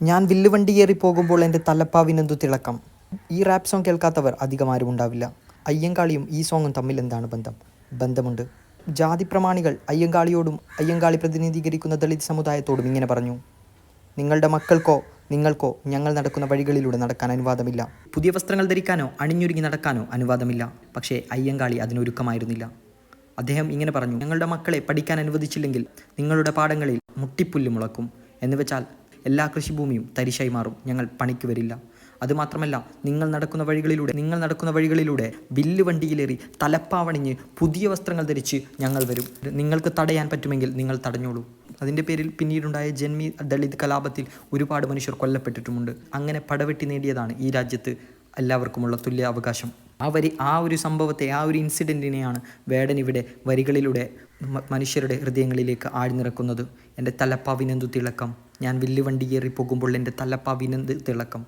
ഞാൻ വില്ലുവണ്ടിയേറി പോകുമ്പോൾ എന്റെ തലപ്പാവിനെന്തു തിളക്കം? ഈ റാപ്പ് സോങ് കേൾക്കാത്തവർ അധികം ആരും ഉണ്ടാവില്ല. അയ്യങ്കാളിയും ഈ സോങ്ങും തമ്മിൽ എന്താണ് ബന്ധം? ബന്ധമുണ്ട്. ജാതി പ്രമാണികൾ അയ്യങ്കാളിയോടും അയ്യങ്കാളി പ്രതിനിധീകരിക്കുന്ന ദളിത് സമുദായത്തോടും ഇങ്ങനെ പറഞ്ഞു. നിങ്ങളുടെ മക്കൾക്കോ നിങ്ങൾക്കോ ഞങ്ങൾ നടക്കുന്ന വഴികളിലൂടെ നടക്കാൻ അനുവാദമില്ല. പുതിയ വസ്ത്രങ്ങൾ ധരിക്കാനോ അണിഞ്ഞൊരുങ്ങി നടക്കാനോ അനുവാദമില്ല. പക്ഷേ അയ്യങ്കാളി അതിനൊരുക്കമായിരുന്നില്ല അദ്ദേഹം ഇങ്ങനെ പറഞ്ഞു ഞങ്ങളുടെ മക്കളെ പഠിക്കാൻ അനുവദിച്ചില്ലെങ്കിൽ നിങ്ങളുടെ പാടങ്ങളിൽ മുട്ടിപ്പുല്ല് മുളക്കും. എന്ന് വെച്ചാൽ എല്ലാ കൃഷിഭൂമിയും തരിശായി മാറും. ഞങ്ങൾ പണിക്ക് വരില്ല. അതുമാത്രമല്ല നിങ്ങൾ നടക്കുന്ന വഴികളിലൂടെ നിങ്ങൾ നടക്കുന്ന വഴികളിലൂടെ വില്ല് വണ്ടിയിലേറി തലപ്പാവണിഞ്ഞ് പുതിയ വസ്ത്രങ്ങൾ ധരിച്ച് ഞങ്ങൾ വരും. നിങ്ങൾക്ക് തടയാൻ പറ്റുമെങ്കിൽ നിങ്ങൾ തടഞ്ഞോളൂ. അതിന്റെ പേരിൽ പിന്നീടുണ്ടായ ജന്മി ദളിത് കലാപത്തിൽ ഒരുപാട് മനുഷ്യർ കൊല്ലപ്പെട്ടിട്ടുമുണ്ട്. അങ്ങനെ പടവെട്ടി നേടിയതാണ് ഈ രാജ്യത്ത് എല്ലാവർക്കുമുള്ള തുല്യ അവകാശം വരി ആ ഒരു സംഭവത്തെ ആ ഒരു ഇൻസിഡന്റിനെയാണ് വേടൻ ഇവിടെ വരികളിലൂടെ മനുഷ്യരുടെ ഹൃദയങ്ങളിലേക്ക് ആഴ്ന്നിറക്കുന്നത്. എന്റെ തലപ്പാവിനെന്തു തിളക്കം. ഞാൻ വില്ലുവണ്ടി കയറി പോകുമ്പോൾ എന്റെ തലപ്പാവിനെന്ത് തിളക്കം.